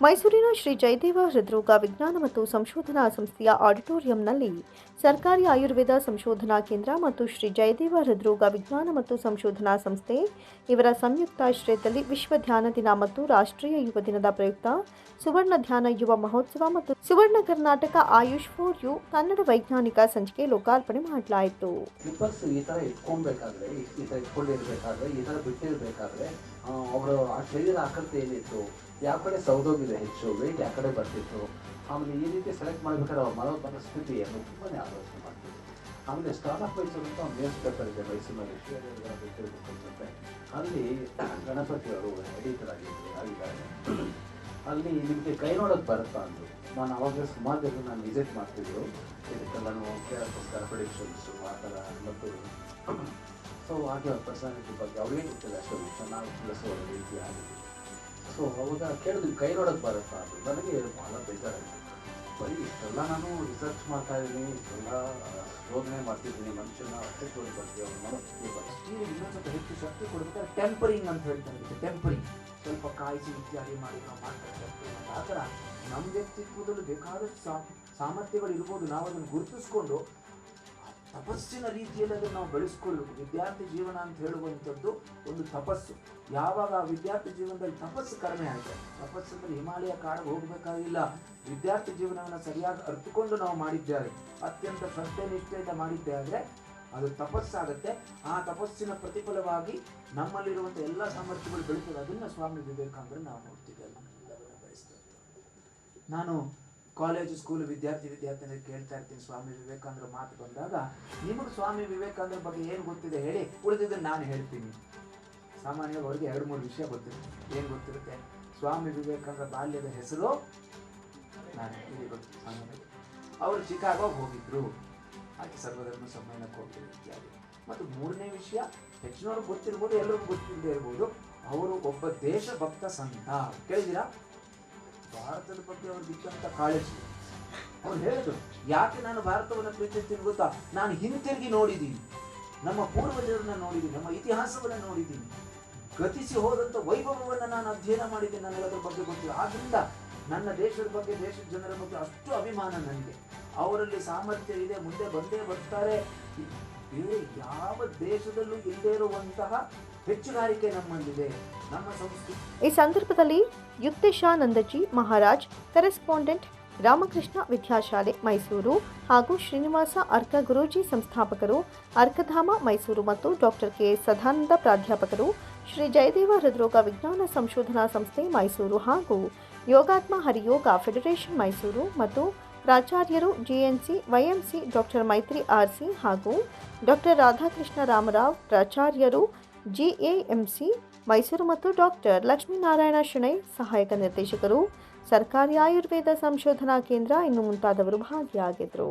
ಮೈಸೂರಿನ ಶ್ರೀ ಜಯದೇವ ಹೃದ್ರೋಗ ವಿಜ್ಞಾನ ಮತ್ತು ಸಂಶೋಧನಾ ಸಂಸ್ಥೆಯ ಆಡಿಟೋರಿಯಂನಲ್ಲಿ ಸರ್ಕಾರಿ ಆಯುರ್ವೇದ ಸಂಶೋಧನಾ ಕೇಂದ್ರ ಮತ್ತು ಶ್ರೀ ಜಯದೇವ ಹೃದ್ರೋಗ ವಿಜ್ಞಾನ ಮತ್ತು ಸಂಶೋಧನಾ ಸಂಸ್ಥೆ, ಇವರ ಸಂಯುಕ್ತಾಶ್ರಯದಲ್ಲಿ ವಿಶ್ವ ಧ್ಯಾನ ದಿನ ಮತ್ತು ರಾಷ್ಟ್ರೀಯ ಯುವ ದಿನದ ಪ್ರಯುಕ್ತ ಸುವರ್ಣ ಧ್ಯಾನ ಯುವ ಮಹೋತ್ಸವ ಮತ್ತು ಸುವರ್ಣ ಕರ್ನಾಟಕ ಆಯುಷ್ ಫೋರ್ ಯು ಕನ್ನಡ ವೈಜ್ಞಾನಿಕ ಸಂಚಿಕೆ ಲೋಕಾರ್ಪಣೆ ಮಾಡಲಾಯಿತು. ಅವರ ಶರೀರ ಆಕೃತಿ ಏನಿತ್ತು ಯಾವ ಕಡೆ ಸೌದೋಗಿದೆ ಹೆಚ್ಚು ವೆಯ್ಟ್ ಯಾವ ಕಡೆ ಬರ್ತಿತ್ತು? ಆಮೇಲೆ ಈ ರೀತಿ ಸೆಲೆಕ್ಟ್ ಮಾಡ್ಬೇಕಾದ್ರೆ ಬಂದ ಮನೋ ಮನಸ್ಥಿತಿಯನ್ನು ತುಂಬಾ ಆಲೋಚನೆ ಮಾಡ್ತೀವಿ ಆಮೇಲೆ ಸ್ಟಾರ್ ಆಫ್ ಮೈಸೂರು ಅಂತ ಒಂದು ನ್ಯೂಸ್ ಪೇಪರ್ ಇದೆ ಮೈಸೂರಿನಲ್ಲಿ ಅನ್ಸುತ್ತೆ ಅಲ್ಲಿ ಗಣಪತಿ ಅವರು ಎಡಿಟರಾಗಿದ್ದಾರೆ ಆಗಿದ್ದಾರೆ. ಅಲ್ಲಿ ನಿಮಗೆ ಕೈ ನೋಡೋಕೆ ಬರುತ್ತಾ ಅಂದರು. ನಾನು ಅವಾಗ ಸುಮಾರು ಜನ ನಾನು ವಿಸಿಟ್ ಮಾಡ್ತಿದ್ರು ಇದಕ್ಕೆಲ್ಲನೂ ಕೇಳೋಕ್ಕೋಸ್ಕರ ಪ್ರೊಡಿಕ್ಷನ್ಸು ಆ ಥರ ಮತ್ತು ಸೊ ಹಾಗೆ ಅವ್ರ ಪರ್ಸನಾಲಿಟಿ ಬಗ್ಗೆ ಅವ್ರಿಗೆ ಗೊತ್ತಿಲ್ಲ ಅಷ್ಟೊಂದು ಚೆನ್ನಾಗಿ ತಿಳಿಸುವ ರೀತಿ ಆಗಿದೆ. ಸೊ ಅವಾಗ ಕೇಳಿದ್ವಿ ಕೈ ನೋಡೋಕ್ಕೆ ಬರುತ್ತಾ? ಅದು ನನಗೆ ಭಾಳ ಬೇಜಾರಾಯಿತು. ಬರೀ ಇಷ್ಟೆಲ್ಲ ನಾನು ರಿಸರ್ಚ್ ಮಾಡ್ತಾ ಇದ್ದೀನಿ, ಇಷ್ಟೆಲ್ಲ ಶೋಧನೆ ಮಾಡ್ತಿದ್ದೀನಿ, ಮನುಷ್ಯನ ಅಸ್ತಿತ್ವದ ಬಗ್ಗೆ ಅವ್ರ ಮನಸ್ಥಿತಿ ಬಗ್ಗೆ. ಇನ್ನೊಂದು ಹೆಚ್ಚು ಶಕ್ತಿ ಕೊಡುತ್ತೆ ಟೆಂಪರಿಂಗ್ ಅಂತ ಹೇಳ್ತಾರೆ ಟೆಂಪರಿಂಗ್ ಸ್ವಲ್ಪ ಕಾಯಿಸಿ ಇತ್ಯಾದಿ ಮಾಡಿ ನಾವು ಮಾಡ್ತಾ. ಆ ಥರ ನಮ್ಮ ವ್ಯಕ್ತಿತ್ವದಲ್ಲಿ ಬೇಕಾದಷ್ಟು ಸಾಮರ್ಥ್ಯಗಳು ಇರ್ಬೋದು ನಾವು ಅದನ್ನು ಗುರುತಿಸ್ಕೊಂಡು ತಪಸ್ಸಿನ ರೀತಿಯಲ್ಲಿ ಅದನ್ನು ನಾವು ಬೆಳೆಸ್ಕೊಳ್ಬೇಕು ವಿದ್ಯಾರ್ಥಿ ಜೀವನ ಅಂತ ಹೇಳುವಂಥದ್ದು ಒಂದು ತಪಸ್ಸು. ಯಾವಾಗ ಆ ವಿದ್ಯಾರ್ಥಿ ಜೀವನದಲ್ಲಿ ತಪಸ್ಸು ಕಡಿಮೆ ಆಯಿತು ತಪಸ್ಸು ಅಂದರೆ ಹಿಮಾಲಯ ಕಾಡಿಗೆ ಹೋಗಬೇಕಾಗಿಲ್ಲ. ವಿದ್ಯಾರ್ಥಿ ಜೀವನವನ್ನು ಸರಿಯಾಗಿ ಅರ್ಥಕೊಂಡು ನಾವು ಮಾಡಿದ್ದೇವೆ. ಅತ್ಯಂತ ಶ್ರದ್ಧೆ, ನಿಷ್ಠೆಯಿಂದ ಮಾಡಿದ್ದೆ ಆದರೆ ಅದು ತಪಸ್ಸಾಗುತ್ತೆ. ಆ ತಪಸ್ಸಿನ ಪ್ರತಿಫಲವಾಗಿ ನಮ್ಮಲ್ಲಿರುವಂಥ ಎಲ್ಲ ಸಾಮರ್ಥ್ಯಗಳು ಬೆಳೀತದೆ. ಅದನ್ನು ಸ್ವಾಮಿ ವಿವೇಕಾನಂದರು ನಾವು ನೋಡ್ತೀವಿ ನಾನು ಕಾಲೇಜು ಸ್ಕೂಲ್ ವಿದ್ಯಾರ್ಥಿ ವಿದ್ಯಾರ್ಥಿನಿಗೆ ಕೇಳ್ತಾ ಇರ್ತೀನಿ, ಸ್ವಾಮಿ ವಿವೇಕಾನಂದರ ಮಾತು ಬಂದಾಗ, ನಿಮಗೆ ಸ್ವಾಮಿ ವಿವೇಕಾನಂದರ ಬಗ್ಗೆ ಏನು ಗೊತ್ತಿದೆ ಹೇಳಿ, ಉಳಿದಿದ್ದನ್ನು ನಾನು ಹೇಳ್ತೀನಿ. ಸಾಮಾನ್ಯವಾಗಿ ಅವರಿಗೆ ಎರಡು ಮೂರು ವಿಷಯ ಗೊತ್ತಿರುತ್ತೆ ಏನು ಗೊತ್ತಿರುತ್ತೆ? ಸ್ವಾಮಿ ವಿವೇಕಾನಂದರ ಬಾಲ್ಯದ ಹೆಸರು? ನಾನು ಇಲ್ಲಿ ಗೊತ್ತು ಅವರು ಚಿಕಾಗೋಗೆ ಹೋಗಿದ್ರು. ಹಾಗೆ ಸರ್ವಧರ್ಮ ಸಮ್ಮೇಳನಕ್ಕೆ ಹೋಗಿದ್ರು ಇತ್ಯಾದಿ ಮತ್ತು ಮೂರನೇ ವಿಷಯ, ಹೆಚ್ಚಿನವ್ರಿಗೆ ಗೊತ್ತಿರ್ಬೋದು, ಎಲ್ಲರಿಗೂ ಗೊತ್ತಿಲ್ಲದೆ ಇರ್ಬೋದು, ಅವರು ಒಬ್ಬ ದೇಶಭಕ್ತ ಸಂತ. ಕೇಳಿದಿರಾ ಭಾರತದ ಬಗ್ಗೆ ಅವ್ರಿಗೆ ಇಟ್ಟಂತ ಕಾಳಜಿ. ಅವ್ರು ಹೇಳಿದ್ರು, ಯಾಕೆ ನಾನು ಭಾರತವನ್ನು ಪ್ರೀತಿಸ್ತೀನಿ ಗೊತ್ತಾ? ನಾನು ಹಿಂತಿರುಗಿ ನೋಡಿದ್ದೀನಿ. ನಮ್ಮ ಪೂರ್ವಜರನ್ನ ನೋಡಿದ್ದೀನಿ, ನಮ್ಮ ಇತಿಹಾಸವನ್ನು ನೋಡಿದ್ದೀನಿ. ಗತಿಸಿ ಹೋದಂಥ ವೈಭವವನ್ನು ನಾನು ಅಧ್ಯಯನ ಮಾಡಿದ್ದೀನಿ ನನಗೆ ಅದ್ರ ಬಗ್ಗೆ ಗೊತ್ತಿಲ್ಲ. ಆದ್ರಿಂದ ನನ್ನ ದೇಶದ ಬಗ್ಗೆ, ದೇಶದ ಜನರ ಬಗ್ಗೆ ಅಷ್ಟು ಅಭಿಮಾನ ನನಗೆ. ಅವರಲ್ಲಿ ಸಾಮರ್ಥ್ಯ ಇದೆ ಮುಂದೆ ಬಂದೇ ಬರ್ತಾರೆ. ಬೇರೆ ಯಾವ ದೇಶದಲ್ಲೂ ಇಲ್ಲದೇ ಇರುವಂತಹ ಹೆಚ್ಚುಗಾರಿಕೆ ನಮ್ಮಲ್ಲಿದೆ. ನಮ್ಮ ಸಂಸ್ಕೃತಿ. ಈ ಸಂದರ್ಭದಲ್ಲಿ ಯುಕ್ತೇಶಾನಂದಜಿ ಮಹಾರಾಜ್, ಕರೆಸ್ಪಾಂಡೆಂಟ್ ರಾಮಕೃಷ್ಣ ವಿದ್ಯಾಶಾಲೆ, ಮೈಸೂರು, ಹಾಗೂ ಶ್ರೀನಿವಾಸ ಅರ್ಕ ಗುರೂಜಿ ಸಂಸ್ಥಾಪಕರು, ಅರ್ಕಧಾಮ, ಮೈಸೂರು ಮತ್ತು ಡಾಕ್ಟರ್ ಕೆ ಸದಾನಂದ ಪ್ರಾಧ್ಯಾಪಕರು, ಶ್ರೀ ಜಯದೇವ ಹೃದ್ರೋಗ ವಿಜ್ಞಾನ ಸಂಶೋಧನಾ ಸಂಸ್ಥೆ ಮೈಸೂರು ಹಾಗೂ ಯೋಗಾತ್ಮ ಹರಿಯೋಗ ಫೆಡರೇಷನ್ ಮೈಸೂರು ಮತ್ತು ಪ್ರಾಚಾರ್ಯರು GNC, YMC, doctor Maitri RC ಹಾಗೂ ಡಾಕ್ಟರ್ ರಾಧಾಕೃಷ್ಣ ರಾಮರಾವ್, ಪ್ರಾಚಾರ್ಯರು ಜಿಎಎಂಸಿ, ಮೈಸೂರು ಮತ್ತು ಡಾಕ್ಟರ್ ಲಕ್ಷ್ಮೀನಾರಾಯಣ ಶೆಣೈ ಸಹಾಯಕ ನಿರ್ದೇಶಕರು, ಸರ್ಕಾರಿ ಆಯುರ್ವೇದ ಸಂಶೋಧನಾ ಕೇಂದ್ರ, ಇನ್ನು ಮುಂತಾದವರು ಭಾಗಿಯಾಗಿದ್ದರು.